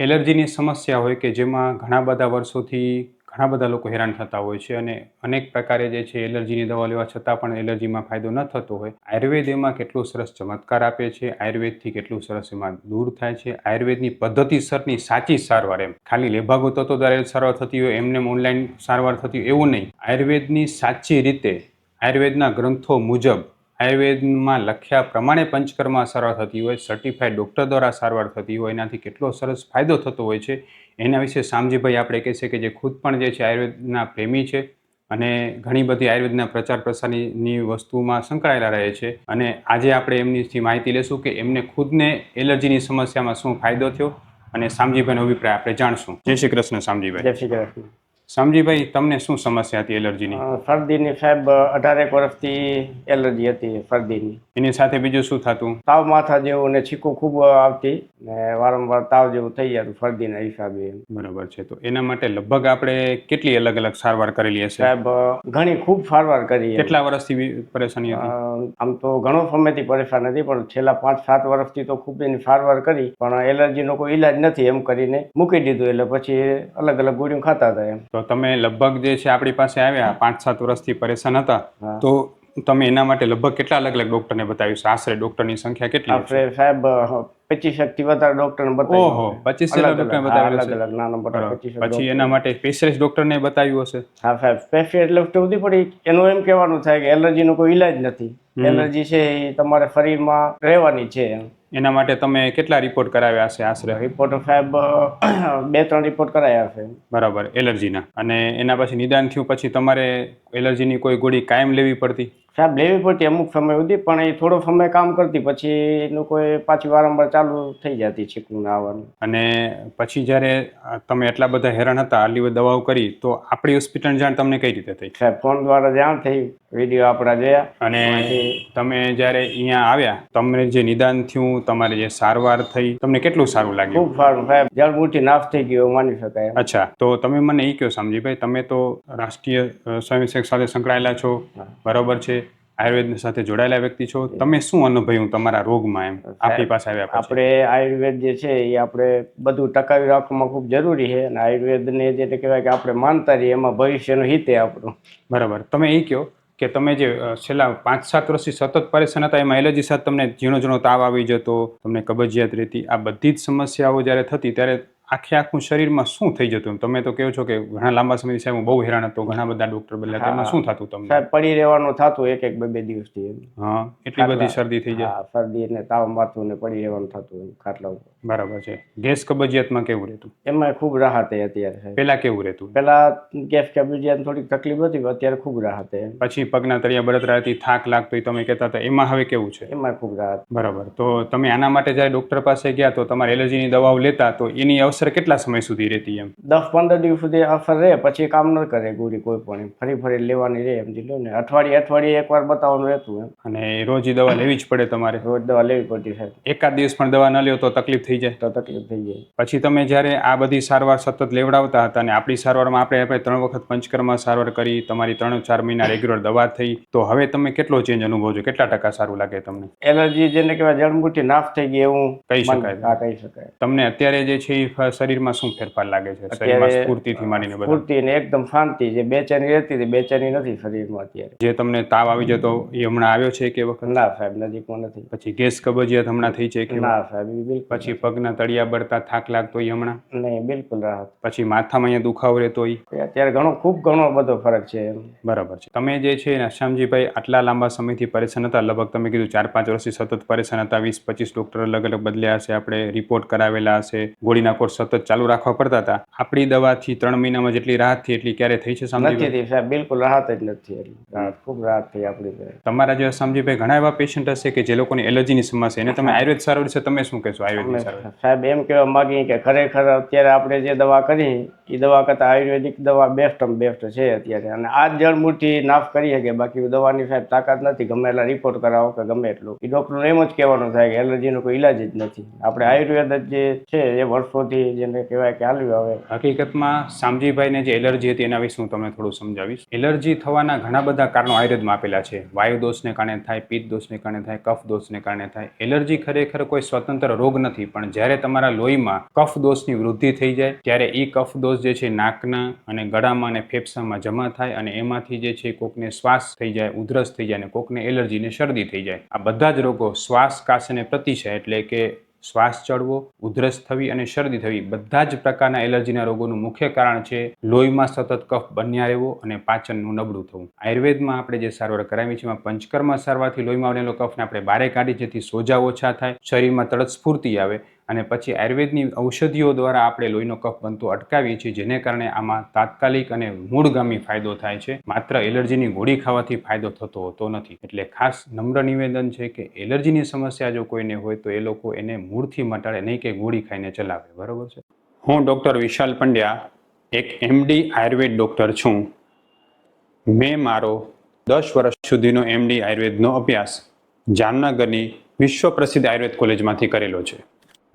એલર્જીની સમસ્યા હોય કે જેમાં ઘણા બધા વર્ષોથી ઘણા બધા લોકો હેરાન થતા હોય છે અને અનેક પ્રકારે જે છે એલર્જીની દવા લેવા છતાં પણ એલર્જીમાં ફાયદો ન થતો હોય. આયુર્વેદ એમાં કેટલો સરસ ચમત્કાર આપે છે, આયુર્વેદથી કેટલું સરસ એમાં દૂર થાય છે, આયુર્વેદની પદ્ધતિસરની સાચી સારવાર એમ. ખાલી લેભાગો તત્વો દ્વારા સારવાર થતી હોય, એમને ઓનલાઈન સારવાર થતી હોય એવું નહીં. આયુર્વેદની સાચી રીતે, આયુર્વેદના ગ્રંથો મુજબ આયુર્વેદમાં લખ્યા પ્રમાણે પંચકર્મા સારવાર થતી હોય સર્ટિફાઈડ ડૉક્ટર દ્વારા સારવાર થતી હોય, એનાથી કેટલો સરસ ફાયદો થતો હોય છે, એના વિશે શામજીભાઈ આપણે કહેશે કે જે ખુદ પણ જે છે આયુર્વેદના પ્રેમી છે અને ઘણી બધી આયુર્વેદના પ્રચાર પ્રસારની વસ્તુમાં સંકળાયેલા રહે છે. અને આજે આપણે એમનીથી માહિતી લેશું કે એમને ખુદને એલર્જીની સમસ્યામાં શું ફાયદો થયો અને શામજીભાઈનો અભિપ્રાય આપણે જાણશું. જય શ્રી કૃષ્ણ સામજીભાઈ. જય શ્રી કૃષ્ણ. શામજીભાઈ તમને શું સમસ્યા હતી એલર્જીની? શરદીની સાહેબ અઢારેક વર્ષથી એલર્જી હતી શરદીની. એની સાથે બીજું શું થતું? તાવ માથા જેવું ને છીકું ખૂબ આવતી ને વારંવાર તાવ જેવું થઈ જતું શરદીના હિસાબે. બરાબર છે. તો એના માટે લગભગ આપણે કેટલી અલગ અલગ સારવાર કરેલી હશે? સાહેબ ઘણી ખૂબ સારવાર કરી. કેટલા વર્ષથી પરેશાની હતી? આમ તો ઘણો સમયથી પરેશાન હતી પણ છેલ્લા પાંચ સાત વર્ષથી તો ખૂબ એની સારવાર કરી પણ એલર્જીનો કોઈ ઈલાજ નથી એમ કરીને મૂકી દીધું એટલે પછી અલગ અલગ ગોળીઓ ખાતા હતા એમ. તો તમે લગભગ જે છે આપણી પાસે આવ્યા પાંચ સાત વર્ષથી પરેશાન હતા તો તમે એના માટે લગભગ કેટલા અલગ અલગ ડોક્ટરને બતાવ્યું છે? આશરે ડોક્ટરની સંખ્યા કેટલી આપણે સાહેબ પચીસથી વધારે ડોક્ટરને ઓહો બતાવ્યું પચીસ અલગ ડોક્ટરને છે અલગ અલગ નાના મોટા પચીસ પછી એના માટે સ્પેશિયલિસ્ટ ડોક્ટરને બતાવ્યું હશે? હા સાહેબ સ્પેશિયલ એટલે સુધી પડી. એનું એમ કહેવાનું થાય કે એલર્જીનો કોઈ ઈલાજ નથી. એલર્જી છે એ તમારે શરીરમાં રહેવાની છે એમ. એના માટે તમે કેટલા રિપોર્ટ કરાવ્યા હશે આશરે? રિપોર્ટ સાહેબ બે ત્રણ રિપોર્ટ કરાવ્યા છે. બરાબર એલર્જીના. અને એના પછી નિદાન થયું પછી તમારે એલર્જીની કોઈ ગોળી કાયમ લેવી પડતી? સાહેબ લેવી પડતી અમુક સમય સુધી પણ એ થોડો સમય કામ કરતી પછી એ લોકોએ પાછી વારંવાર ચાલુ થઈ જતી છીકણું આવવાનું. અને પછી જ્યારે તમે એટલા બધા હેરાન હતા આટલી બધી દવાઓ કરી તો આપણી હોસ્પિટલ જાણ તમને કઈ રીતે થઈ? સાહેબ ફોન દ્વારા જાણ થઈ વીડિયો આપણા જોયા. અને તમે જ્યારે અહીંયા આવ્યા તમને જે નિદાન થયું તમારે જે સારવાર થઈ તમને કેટલું સારું લાગ્યું? ખૂબ સારું સાહેબ. જળમૂઠી નાશ થઈ ગયો માની શકાય અચ્છા. તો તમે મને એ કહો સમજીભાઈ તમે તો રાષ્ટ્રીય સ્વયંસેવક સાથે સંકળાયેલા છો બરાબર છે. આયુર્વેદ સાથે જોડાયેલા વ્યક્તિ છો. તમે શું અનુભવ્યું તમારા રોગમાં એમ? આપણી પાસે આવ્યા આપણે આયુર્વેદ જે છે એ આપણે બધું ટકાવી રાખવામાં ખૂબ જરૂરી છે અને આયુર્વેદને જે કહેવાય કે આપણે માનતા રહીએ એમાં ભવિષ્યનું હિત આપણું. બરાબર. તમે એ કહો કે તમે જે છેલ્લા પાંચ સાત વર્ષથી સતત પરેશાન હતા એમાં એલર્જી સાથે તમને ઝીણો ઝીણો તાવ આવી જતો તમને કબજિયાત રહેતી આ બધી જ સમસ્યાઓ જ્યારે થતી ત્યારે આખે આખું શરીરમાં શું થઈ જતું? તમે તો કહો છો કે ઘણા લાંબા સમયથી સાહેબ હું બહુ હેરાન હતો ઘણા બધા ડોક્ટર બદલ્યા તો એમાં શું થતું તમને? સાહેબ પડી રહેવાનું થતું એક એક બે બે દિવસથી હા એટલી બધી શરદી થઈ જાય. શરદી એટલે તાવ માથું ને પડી રહેવાનું થતું ખાટલા ઉપર. બરાબર છે. ગેસ કબજિયાતમાં કેવું રહેતું? એમાં ખૂબ રાહત છે અત્યારે પહેલા કેવું રહેતું? પેલા ગેસ કબજિયાત થોડીક તકલીફ હતી અત્યારે ખૂબ રાહત છે પછી પગના તળિયા બળતરા હતી થાક લાગતો તમે કહેતા હતા એમાં હવે કેવું છે? એમાં ખૂબ રાહત. બરાબર. તો તમે આના માટે જ્યારે ડોક્ટર પાસે ગયા તો તમારે એલર્જીની દવાઓ લેતા તો એની અવસર કેટલા સમય સુધી રહેતી એમ? દસ પંદર દિવસ સુધી અસર રહે પછી કામ ન કરે ગોળી કોઈ પણ ફરી ફરી લેવાની રહે એમ લો ને. અઠવાડિયે અઠવાડિયે એકવાર બતાવવાનું રહેતું એમ. અને રોજ દવા લેવી જ પડે તમારે? રોજ દવા લેવી પડતી સાહેબ. એકાદ દિવસ પણ દવા ન લ્યો તો તકલીફ થઈ જાય? તો તકલીફ થઈ જાય. પછી તમે જ્યારે આ બધી સારવાર સતત લેવડાવતા હતા અને આપણી સારવારમાં આપણે આપણે ત્રણ વખત પંચકર્મા સારવાર કરી તમારી ત્રણ ચાર મહિના રેગ્યુલર દવા થઈ તો હવે તમે કેટલો ચેન્જ અનુભવો છો? કેટલા ટકા સારું લાગે તમને? એલર્જી જેને કહેવાય જળમૂઠી નાશ થઈ ગઈ એવું કહી શકાય. હા કહી શકાય. તમને અત્યારે જે છે એ શરીરમાં શું ફેરફાર લાગે છે? શરીરમાં સ્ફૂર્તિથી માંડીને સ્ફૂર્તિ ને એકદમ શાંતિ જે બેચેની રહેતી હતી બેચેની નથી શરીરમાં અત્યારે. જે તમને તાવ આવી જતો એ હમણાં આવ્યો છે કે વખત? ના સાહેબ નજીકમાં નથી. પછી ગેસ કબજિયાત હમણાં થઈ છે કે? ના સાહેબ પછી પગના તળિયા બળતા થાક લાગતો એ હમણાં? નહીં બિલકુલ રાહત. પછી માથામાં અહીંયા દુખાવો રહેતો એ અત્યારે ઘણો ખૂબ ઘણો બધો ફરક છે બરાબર છે. તમે જે છે શ્યામજીભાઈ આટલા લાંબા સમયથી પરેશાન હતા. લગભગ તમે કીધું ચાર પાંચ વર્ષથી સતત પરેશાન હતા. વીસ પચીસ ડોક્ટર અલગ અલગ બદલ્યા હશે. આપણે રિપોર્ટ કરાવેલા હશે. ગોળીના કોર્સ સતત ચાલુ રાખવા પડતા હતા. આપણી દવાથી ત્રણ મહિનામાં જેટલી રાહત થઈ એટલી ક્યારે થઈ છે નથી થઈ સાહેબ બિલકુલ રાહત જ નથી રાહત. ખૂબ રાહત થઈ આપણી. તમારા જેવા સમજીભાઈ ઘણા એવા પેશન્ટ હશે કે જે લોકોની એલર્જીની સમસ્યા એને તમે આયુર્વેદ સારવાર છે તમે શું કહેશો આયુર્વેદ સાહેબ એમ કહેવા માંગીએ કે ખરેખર અત્યારે આપણે જે દવા કરી એ દવા કરતાં આયુર્વેદિક દવા બેસ્ટ બેસ્ટ છે અત્યારે. અને આ જળમૂળથી નાશ કરી શકે. બાકી દવાની સાહેબ તાકાત નથી. ગમે એટલા રિપોર્ટ કરાવો કે ગમે એટલું. એ ડૉક્ટરનું એમ જ કહેવાનું થાય કે એલર્જીનો કોઈ ઈલાજ જ નથી. આપણે આયુર્વેદ જ જે છે એ વર્ષોથી જેને કહેવાય કે હાલ્યું હવે. હકીકતમાં શામજીભાઈને જે એલર્જી હતી એના વિશે હું તમને થોડું સમજાવીશ. એલર્જી થવાના ઘણા બધા કારણો આયુર્વેદમાં આપેલા છે. વાયુ દોષને કારણે થાય, પિત્ત દોષને કારણે થાય, કફ દોષને કારણે થાય. એલર્જી ખરેખર કોઈ સ્વતંત્ર રોગ નથી, પણ જ્યારે તમારા લોહીમાં કફ દોષની વૃદ્ધિ થઈ જાય, ત્યારે એ કફ દોષ જે છે નાકના અને ગળામાં અને ફેફસામાં જમા થાય અને એમાંથી જે છે કોકને શ્વાસ થઈ જાય, ઉધરસ થઈ જાય અને કોકને એલર્જી ને શરદી થઈ જાય. આ બધા જ રોગો શ્વાસ કાશ અને પ્રતિશય એટલે કે શ્વાસ ચડવો, ઉધરસ થવી અને શરદી થવી બધા જ પ્રકારના એલર્જીના રોગોનું મુખ્ય કારણ છે લોહીમાં સતત કફ બન્યા રહેવો અને પાચનનું નબળું થવું. આયુર્વેદમાં આપણે જે સારવાર કરાવી છે એમાં પંચકર્મ સારવારથી લોહીમાં આવેલો કફને આપણે બારે કાઢી જેથી સોજા ઓછા થાય, શરીરમાં તડસ સ્ફૂર્તિ આવે અને પછી આયુર્વેદની ઔષધિઓ દ્વારા આપણે લોહીનો કફ બનતો અટકાવીએ છીએ, જેને કારણે આમાં તાત્કાલિક અને મૂળગામી ફાયદો થાય છે. માત્ર એલર્જીની ગોળી ખાવાથી ફાયદો થતો હોતો નથી. એટલે ખાસ નમ્ર નિવેદન છે કે એલર્જીની સમસ્યા જો કોઈને હોય તો એ લોકો એને મૂળથી મટાડે, નહીં કે ગોળી ખાઈને ચલાવે. બરોબર છે? હું ડૉક્ટર વિશાલ પંડ્યા, એક એમડી આયુર્વેદ ડૉક્ટર છું. મેં મારો દસ વર્ષ સુધીનો એમડી આયુર્વેદનો અભ્યાસ જામનગરની વિશ્વ પ્રસિદ્ધ આયુર્વેદ કોલેજમાંથી કરેલો છે.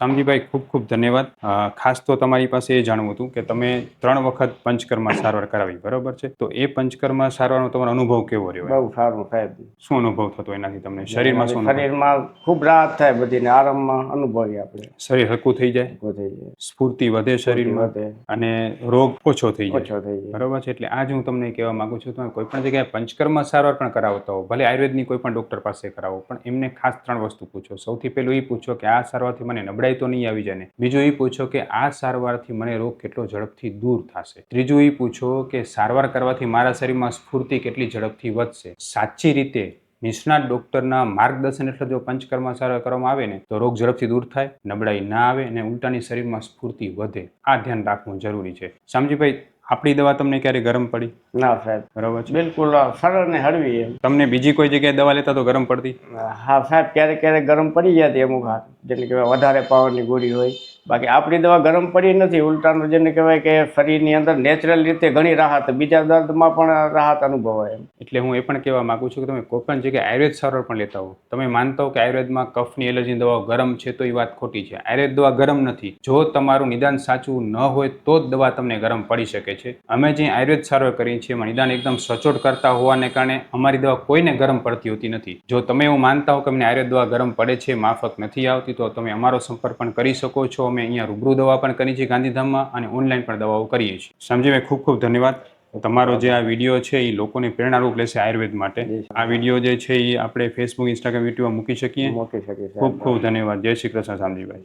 શામજીભાઈ ખૂબ ખૂબ ધન્યવાદ. ખાસ તો તમારી પાસે એ જાણવું હતું કે તમે ત્રણ વખત પંચકર્મા સારવાર કરાવી બરોબર છે? તો એ પંચકર્મા સારવારનો તમારો અનુભવ કેવો રહ્યો બહુ સારો સાહેબ. શું અનુભવ થતો એનાથી તમને? શરીરમાં શું શરીરમાં ખૂબ રાહત થાય બધીને આરામમાં અનુભવીએ આપણે. શરીર હલકું થઈ જાય? થઈ જાય. સ્ફૂર્તિ વધે શરીરમાં? વધે. અને રોગ ઓછો થઈ જાય? ઓછો થઈ જાય. બરોબર છે? એટલે આજ હું તમને કહેવા માંગુ છું તમે કોઈ પણ જગ્યાએ પંચકર્મ સારવાર પણ કરાવતા હો ભલે આયુર્વેદની કોઈ પણ ડોક્ટર પાસે કરાવો પણ એમને ખાસ ત્રણ વસ્તુ પૂછો. સૌથી પહેલું એ પૂછો કે આ સારવારથી મને નબળાઈ તો નહીં આવી જાય ને. બીજું એ પૂછો કે આ સારવારથી મને રોગ કેટલો ઝડપથી દૂર થશે? ત્રીજું એ પૂછો કે સારવાર કરવાથી મારા શરીરમાં સ્ફૂર્તિ કેટલી ઝડપથી વધશે? સાચી રીતે નિષ્ણાત ડોક્ટરના માર્ગદર્શન એટલે જો પંચકર્મ સારવાર કરવામાં આવે ને તો રોગ ઝડપથી દૂર થાય નબળાઈ ના આવે અને ઉલટાની શરીરમાં સ્ફૂર્તિ વધે. આ ધ્યાન રાખવું જરૂરી છે. શામજીભાઈ આપણી દવા તમને ક્યારે ગરમ પડી? ના સાહેબ. બરોબર છે. બિલકુલ સરળ ને હળવી તમને બીજી કોઈ જગ્યાએ દવા લેતા તો ગરમ પડતી? હા સાહેબ ક્યારેક ક્યારેક ગરમ પડી જતી અમુક હાથ જેને કહેવાય વધારે પાવરની ગોળી હોય. બાકી આપણી દવા ગરમ પડી નથી, ઉલટાનું જેને કહેવાય કે શરીરની અંદર નેચરલ રીતે ઘણી રાહત, બીજા દર્દમાં પણ રાહત અનુભવાય એટલે હું એ પણ કહેવા માગું છું કે તમે કોઈ પણ જગ્યાએ આયુર્વેદ સારવાર પણ લેતા હો. તમે માનતા હો કે આયુર્વેદમાં કફની એલર્જીની દવાઓ ગરમ છે તો એ વાત ખોટી છે. આયુર્વેદ દવા ગરમ નથી. જો તમારું નિદાન સાચું ન હોય તો જ દવા તમને ગરમ પડી શકે છે. અમે જે આયુર્વેદ સારવાર કરીએ છીએ, એમાં નિદાન એકદમ સચોટ કરતા હોવાને કારણે અમારી દવા કોઈને ગરમ પડતી હોતી નથી. જો તમે એવું માનતા હો કે અમને આયુર્વેદ દવા ગરમ પડે છે, માફક નથી આવતી તો તમે અમારો સંપર્ક પણ કરી શકો છો. અમે અહીંયા રૂબરૂ દવા પણ કરીએ છીએ ગાંધીધામમાં અને ઓનલાઈન પણ દવાઓ કરીએ છીએ. સમજીને ખૂબ ખૂબ ધન્યવાદ. તમારો જે આ વીડિયો છે એ લોકોને પ્રેરણારૂપ લેશે આયુર્વેદ માટે. આ વીડિયો જે છે એ આપણે ફેસબુક ઇન્સ્ટાગ્રામ યુટ્યુબમાં મૂકી શકીએ. મૂકી શકીએ ખૂબ ખૂબ ધન્યવાદ. જય શ્રી કૃષ્ણ શામજીભાઈ